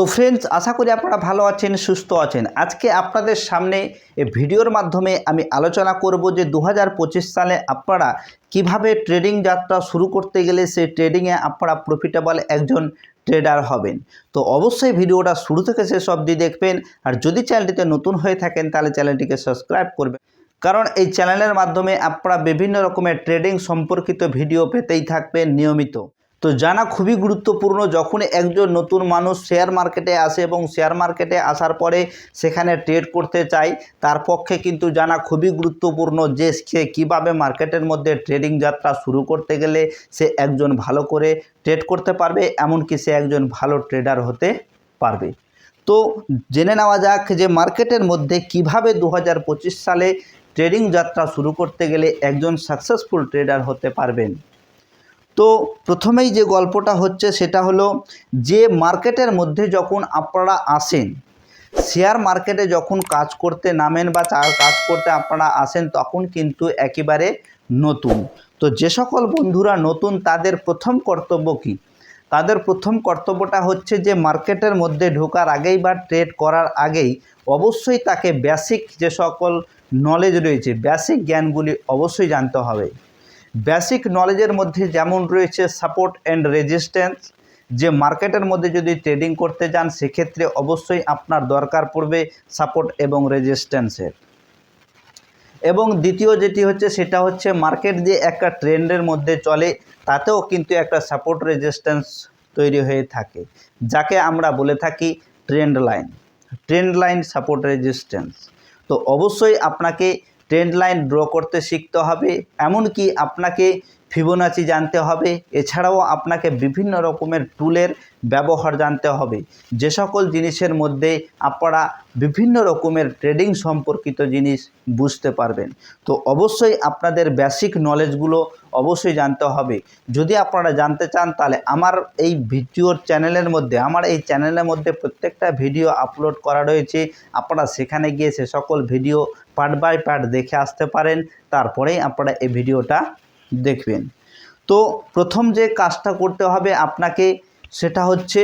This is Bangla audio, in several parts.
তো ফ্রেন্ডস আশা করি আপনারা ভালো আছেন, সুস্থ আছেন। আজকে আপনাদের সামনে এই ভিডিওর মাধ্যমে আমি আলোচনা করব যে দু হাজার পঁচিশ সালে আপনারা কীভাবে ট্রেডিং যাত্রা শুরু করতে গেলে সেই ট্রেডিংয়ে আপনারা প্রফিটেবল একজন ট্রেডার হবেন। তো অবশ্যই ভিডিওটা শুরু থেকে শেষ অবধি দেখবেন। আর যদি চ্যানেলটিতে নতুন হয়ে থাকেন, তাহলে চ্যানেলটিকে সাবস্ক্রাইব করবেন। কারণ এই চ্যানেলের মাধ্যমে আপনারা বিভিন্ন রকমের ট্রেডিং সম্পর্কিত ভিডিও পেতেই থাকবেন নিয়মিত। তো জানা খুবই গুরুত্বপূর্ণ যখন একজন নতুন মানুষ শেয়ার মার্কেটে আসে এবং শেয়ার মার্কেটে আসার পরে সেখানে ট্রেড করতে চায়, তার পক্ষে কিন্তু জানা খুবই গুরুত্বপূর্ণ যে সে কীভাবে মার্কেটের মধ্যে ট্রেডিং যাত্রা শুরু করতে গেলে সে একজন ভালো করে ট্রেড করতে পারবে, এমনকি সে একজন ভালো ট্রেডার হতে পারবে। তো জেনে নেওয়া যাক যে মার্কেটের মধ্যে কীভাবে দু হাজার পঁচিশ সালে ট্রেডিং যাত্রা শুরু করতে গেলে একজন সাকসেসফুল ট্রেডার হতে পারবেন। তো প্রথমেই যে গল্পটা হচ্ছে সেটা হলো যে মার্কেটের মধ্যে যখন আপনারা আসেন, শেয়ার মার্কেটে যখন কাজ করতে নামেন বা কাজ করতে আপনারা আসেন তখন কিন্তু একেবারে নতুন। তো যে সকল বন্ধুরা নতুন, তাদের প্রথম কর্তব্য কী? তাদের প্রথম কর্তব্যটা হচ্ছে যে মার্কেটের মধ্যে ঢোকার আগেই বা ট্রেড করার আগেই অবশ্যই তাকে বেসিক যে সকল নলেজ রয়েছে বেসিক জ্ঞানগুলি অবশ্যই জানতে হবে। বেসিক নলেজের মধ্যে যেমন রয়েছে সাপোর্ট অ্যান্ড রেজিস্ট্যান্স যে মার্কেটের মধ্যে যদি ট্রেডিং করতে যান, সেক্ষেত্রে অবশ্যই আপনার দরকার পড়বে সাপোর্ট এবং রেজিস্ট্যান্সের এবং দ্বিতীয় যেটি হচ্ছে, সেটা হচ্ছে মার্কেট যে একটা ট্রেন্ডের মধ্যে চলে, তাতেও কিন্তু একটা সাপোর্ট রেজিস্ট্যান্স তৈরি হয়ে থাকে, যাকে আমরা বলে থাকি trend line trend line support resistance তো অবশ্যই আপনাকে ট্রেন্ড লাইন ড্র করতে শিখতে হবে, এমনকি আপনাকে ফিবোনাচি জানতে হবে। এছাড়াও আপনাকে বিভিন্ন রকমের টুলের ব্যবহার জানতে হবে। যে সকল জিনিসের মধ্যে আপনারা বিভিন্ন রকমের ট্রেডিং সম্পর্কিত জিনিস বুঝতে পারবেন। তো অবশ্যই আপনাদের বেসিক নলেজগুলো অবশ্যই জানতে হবে। যদি আপনারা জানতে চান, তাহলে আমার এই ভিডিওর চ্যানেলের মধ্যে, আমার এই চ্যানেলের মধ্যে প্রত্যেকটা ভিডিও আপলোড করা রয়েছে। আপনারা সেখানে গিয়ে সে সকল ভিডিও পার্ট বাই পার্ট দেখে আসতে পারেন। তারপরেই আপনারা এই ভিডিওটা দেখবেন। তো প্রথম যে কাজটা করতে হবে, আপনাকে সেটা হচ্ছে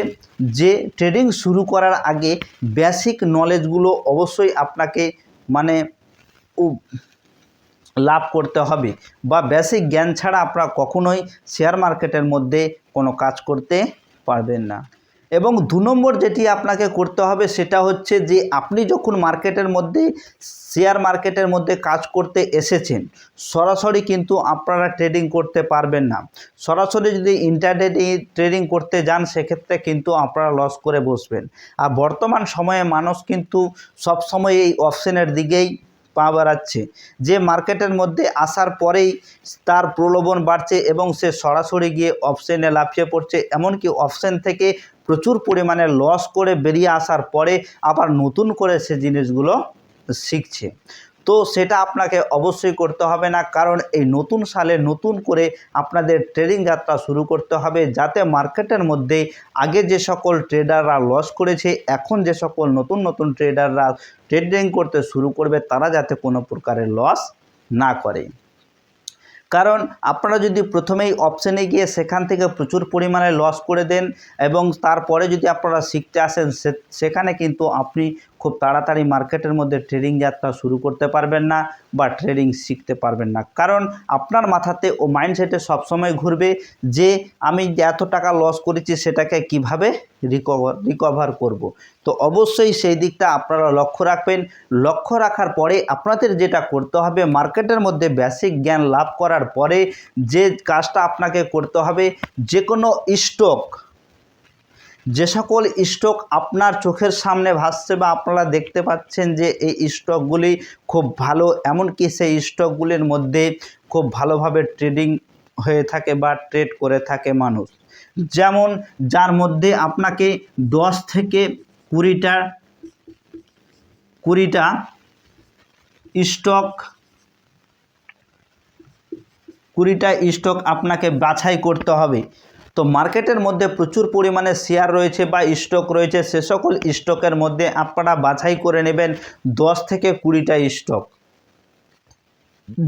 যে ট্রেডিং শুরু করার আগে বেসিক নলেজগুলো অবশ্যই আপনাকে মানে লাভ করতে হবে বা বেসিক জ্ঞান ছাড়া আপনারা কখনোই শেয়ার মার্কেটের মধ্যে কোনো কাজ করতে পারবেন না। এবং দু নম্বর যেটি আপনাকে করতে হবে সেটা হচ্ছে যে আপনি যখন মার্কেটের মধ্যে, শেয়ার মার্কেটের মধ্যে কাজ করতে এসেছেন, সরাসরি কিন্তু আপনারা ট্রেডিং করতে পারবেন না। সরাসরি যদি ইন্টারনেট ট্রেডিং করতে যান, সেক্ষেত্রে কিন্তু আপনারা লস করে বসবেন। আর বর্তমান সময়ে মানুষ কিন্তু সবসময় এই অপশনের দিকেই পা বাড়াচ্ছে। যে মার্কেটের মধ্যে আসার পরেই তার প্রলোভন বাড়ছে এবং সে সরাসরি গিয়ে অপশনে লাফিয়ে পড়ছে। এমনকি অপশন থেকে প্রচুর পরিমাণে লস করে বেরিয়ে আসার পরে আবার নতুন করে সে জিনিসগুলো শিখছে। তো সেটা আপনাকে অবশ্যই করতে হবে না, কারণ এই নতুন সালে নতুন করে আপনাদের ট্রেডিং যাত্রা শুরু করতে হবে, যাতে মার্কেটের মধ্যে আগে যে সকল ট্রেডাররা লস করেছে, এখন যে সকল নতুন নতুন ট্রেডাররা ট্রেডিং করতে শুরু করবে, তারা যাতে কোনো প্রকারের লস না করে। কারণ আপনারা যদি প্রথমেই অপশানে গিয়ে সেখান থেকে প্রচুর পরিমাণে লস করে দেন এবং তারপরে যদি আপনারা শিখতে আসেন সেখানে কিন্তু আপনি খুব তাড়াতাড়ি মার্কেটের মধ্যে ট্রেডিং যাত্রা শুরু করতে পারবেন না বা ট্রেডিং শিখতে পারবেন না কারণ আপনার মাথাতে ও মাইন্ডসেটে সবসময় ঘুরবে যে, আমি এত টাকা লস করেছি সেটাকে কীভাবে রিকভার রিকভার করব। তো অবশ্যই সেই দিকটা আপনারা লক্ষ্য রাখবেন লক্ষ্য রাখার পরে আপনাদের যেটা করতে হবে, মার্কেটের মধ্যে বেসিক জ্ঞান লাভ করার পরে যে কাজটা আপনাকে করতে হবে যে কোনো স্টক যে সকল স্টক আপনার চোখের সামনে ভাসছে বা আপনারা দেখতে পাচ্ছেন যে এই স্টকগুলি খুব ভালো, এমনকি সেই স্টকগুলির মধ্যে খুব ভালোভাবে ট্রেডিং হয়ে থাকে বা ট্রেড করে থাকে মানুষ। যেমন যার মধ্যে আপনাকে দশ থেকে কুড়িটা কুড়িটা স্টক কুড়িটা স্টক আপনাকে বাছাই করতে হবে। তো মার্কেটের মধ্যে প্রচুর পরিমাণে শেয়ার রয়েছে বা স্টক রয়েছে, সে সকল স্টকের মধ্যে আপনারা বাছাই করে নেবেন দশ থেকে কুড়িটা স্টক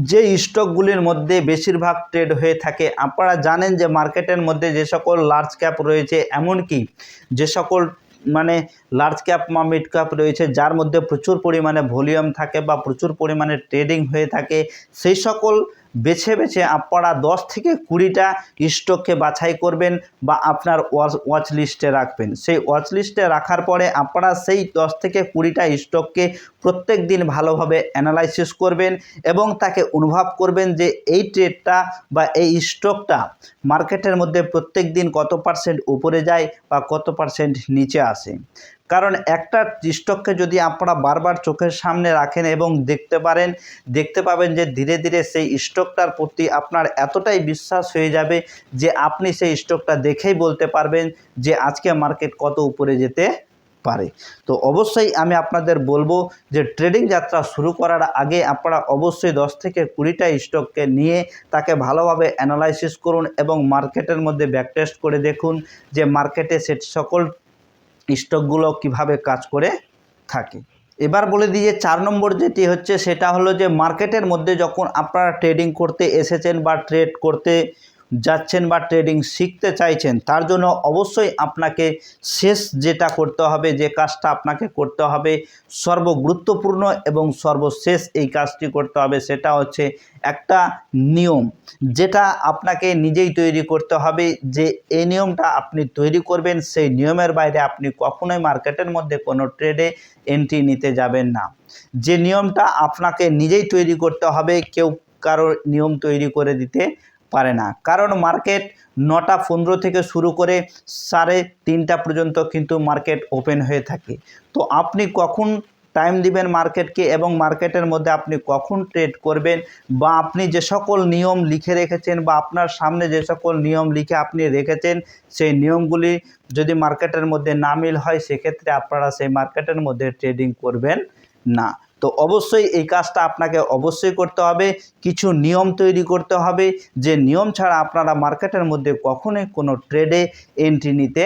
যে স্টকগুলির মধ্যে বেশিরভাগ ট্রেড হয়ে থাকে, আপনারা জানেন যে মার্কেটের মধ্যে যে সকল লার্জ ক্যাপ রয়েছে, এমনকি যে সকল মানে লার্জ ক্যাপ বা মিড ক্যাপ রয়েছে, যার মধ্যে প্রচুর পরিমাণে ভলিউম থাকে বা প্রচুর পরিমাণে ট্রেডিং হয়ে থাকে, সেই সকল বেছে বেছে আপনারা দশ থেকে কুড়িটা স্টককে বাছাই করবেন বা আপনার ওয়াচ লিস্টে রাখবেন। সেই ওয়াচ লিস্টে রাখার পরে আপনারা সেই দশ থেকে কুড়িটা স্টককে প্রত্যেক দিন ভালোভাবে অ্যানালাইসিস করবেন এবং তাকে অনুভব করবেন যে এই ট্রেডটা বা এই স্টকটা মার্কেটের মধ্যে প্রত্যেক দিন কত পার্সেন্ট উপরে যায় বা কত পার্সেন্ট নিচে আসে। কারণ একটা স্টককে যদি আপনারা বারবার চোখের সামনে রাখেন এবং দেখতে পারেন, দেখতে পাবেন যে ধীরে ধীরে সেই স্টকটার প্রতি আপনার এতটাই বিশ্বাস হয়ে যাবে যে আপনি সেই স্টকটা দেখেই বলতে পারবেন যে আজকে মার্কেট কত উপরে যেতে পারে। তো অবশ্যই আমি আপনাদের বলব যে ট্রেডিং যাত্রা শুরু করার আগে আপনারা অবশ্যই দশ থেকে কুড়িটা স্টককে নিয়ে তাকে ভালোভাবে অ্যানালাইসিস করুন এবং মার্কেটের মধ্যে ব্যাকটেস্ট করে দেখুন যে মার্কেটে সে সকল স্টকগুলো কীভাবে কাজ করে থাকে। এবার বলে দিই যে চার নম্বর যেটি হচ্ছে সেটা হলো যে মার্কেটের মধ্যে যখন আপনারা ট্রেডিং করতে এসেছেন বা ট্রেড করতে যাচ্ছেন বা ট্রেডিং শিখতে চাইছেন, তার জন্য অবশ্যই আপনাকে শেষ যেটা করতে হবে, যে কাজটা আপনাকে করতে হবে, সর্বগুরুত্বপূর্ণ এবং সর্বশেষ এই কাজটি করতে হবে, সেটা হচ্ছে একটা নিয়ম। যেটা আপনাকে নিজেই তৈরি করতে হবে, যে এই নিয়মটা আপনি তৈরি করবেন, সেই নিয়মের বাইরে আপনি কখনোই মার্কেটের মধ্যে কোনো ট্রেডে এন্ট্রি নিতে যাবেন না। যে নিয়মটা আপনাকে নিজেই তৈরি করতে হবে, কেউ কারোর নিয়ম তৈরি করে দিতে পারে না। কারণ মার্কেট নটা পনেরো থেকে শুরু করে সাড়ে তিনটা পর্যন্ত কিন্তু মার্কেট ওপেন হয়ে থাকে। তো আপনি কখন টাইম দিবেন মার্কেটকে এবং মার্কেটের মধ্যে আপনি কখন ট্রেড করবেন বা আপনি যে সকল নিয়ম লিখে রেখেছেন বা আপনার সামনে যে সকল নিয়ম লিখে আপনি রেখেছেন, সেই নিয়মগুলি যদি মার্কেটের মধ্যে না মিল হয়, সেক্ষেত্রে আপনারা সেই মার্কেটের মধ্যে ট্রেডিং করবেন না। তো অবশ্যই এই কাজটা আপনাকে অবশ্যই করতে হবে। কিছু নিয়ম তৈরি করতে হবে। যে নিয়ম ছাড়া আপনারা মার্কেটের মধ্যে কখনোই কোনো ট্রেডে এন্ট্রি নিতে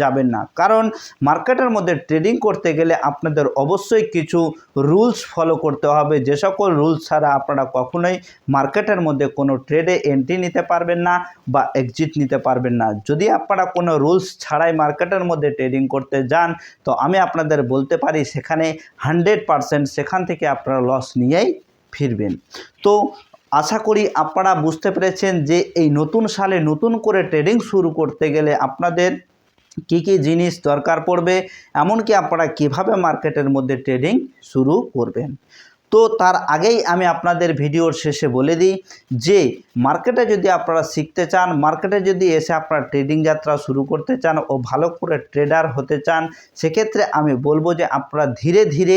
যাবেন না। কারণ মার্কেটের মধ্যে ট্রেডিং করতে গেলে আপনাদের অবশ্যই কিছু রুলস ফলো করতে হবে। যে সকল রুলস ছাড়া আপনারা কখনোই মার্কেটের মধ্যে কোনো ট্রেডে এন্ট্রি নিতে পারবেন না বা এক্সিট নিতে পারবেন না। যদি আপনারা কোনো রুলস ছাড়াই মার্কেটের মধ্যে ট্রেডিং করতে যান, তো আমি আপনাদের বলতে পারি সেখানে হান্ড্রেড পারসেন্ট সেখান থেকে আপনারা লস নিয়েই ফিরবেন। তো আশা করি আপনারা বুঝতে পেরেছেন যে এই নতুন সালে নতুন করে ট্রেডিং শুরু করতে গেলে আপনাদের কি কি জিনিস দরকার পড়বে, এমনকি আপনারা কীভাবে মার্কেটের মধ্যে ট্রেডিং শুরু করবেন। তো তার আগেই আমি আপনাদের ভিডিওর শেষে বলে দিই যে, মার্কেটে যদি আপনারা শিখতে চান, মার্কেটে যদি এসে আপনারা ট্রেডিং যাত্রা শুরু করতে চান ও ভালো করে ট্রেডার হতে চান, সেক্ষেত্রে আমি বলব যে আপনারা ধীরে ধীরে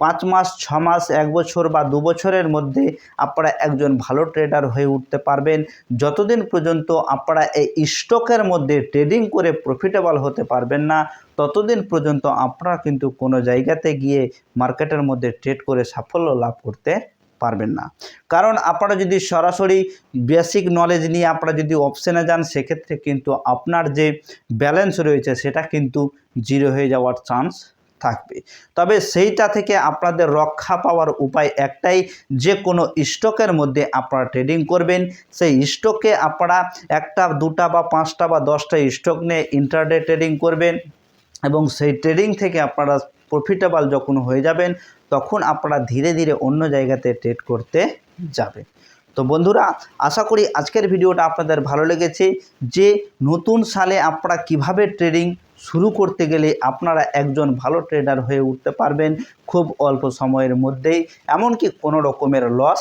পাঁচ মাস, ছ মাস, এক বছর বা দু বছরের মধ্যে আপনারা একজন ভালো ট্রেডার হয়ে উঠতে পারবেন। যতদিন পর্যন্ত আপনারা এই স্টকের মধ্যে ট্রেডিং করে প্রফিটেবল হতে পারবেন না, ততদিন পর্যন্ত আপনারা কিন্তু কোনো জায়গাতে গিয়ে মার্কেটের মধ্যে ট্রেড করে সাফল্য লাভ করতে পারবেন না। কারণ আপনারা যদি সরাসরি বেসিক নলেজ নিয়ে আপনারা যদি অপশানে যান, সেক্ষেত্রে কিন্তু আপনার যে ব্যালেন্স রয়েছে, সেটা কিন্তু জিরো হয়ে যাওয়ার চান্স থাকবে। তবে সেইটা থেকে আপনাদের রক্ষা পাওয়ার উপায় একটাই, যে কোনো স্টকের মধ্যে আপনারা ট্রেডিং করবেন। সেই স্টকে আপনারা একটা, দুটা বা পাঁচটা বা দশটা স্টক নিয়ে ইন্টারডে ট্রেডিং করবেন এবং সেই ট্রেডিং থেকে আপনারা প্রফিটেবল যখন হয়ে যাবেন, তখন আপনারা ধীরে ধীরে অন্য জায়গাতে ট্রেড করতে যাবে তো বন্ধুরা, আশা করি আজকের ভিডিওটা আপনাদের ভালো লেগেছে। যে নতুন সালে আপনারা কীভাবে ট্রেডিং শুরু করতে গেলে আপনারা একজন ভালো ট্রেডার হয়ে উঠতে পারবেন, খুব অল্প সময়ের মধ্যেই, এমনকি কোনো রকমের লস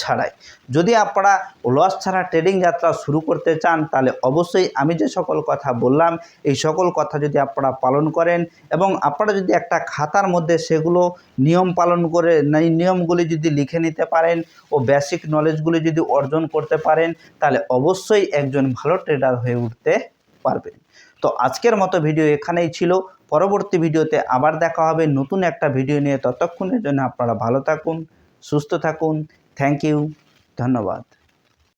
ছাড়াই। যদি আপনারা লস ছাড়া ট্রেডিং যাত্রা শুরু করতে চান, তাহলে অবশ্যই আমি যে সকল কথা বললাম, এই সকল কথা যদি আপনারা পালন করেন এবং আপনারা যদি একটা খাতার মধ্যে সেগুলো নিয়ম পালন করে নিয়মগুলি যদি লিখে নিতে পারেন ও বেসিক নলেজগুলি যদি অর্জন করতে পারেন, তাহলে অবশ্যই একজন ভালো ট্রেডার হয়ে উঠতে পারবেন। তো আজকের মতো ভিডিও এখানেই ছিল। পরবর্তী ভিডিওতে আবার দেখা হবে নতুন একটা ভিডিও নিয়ে। ততক্ষণের জন্য আপনারা ভালো থাকুন, সুস্থ থাকুন থ্যাংক ইউ ধন্যবাদ।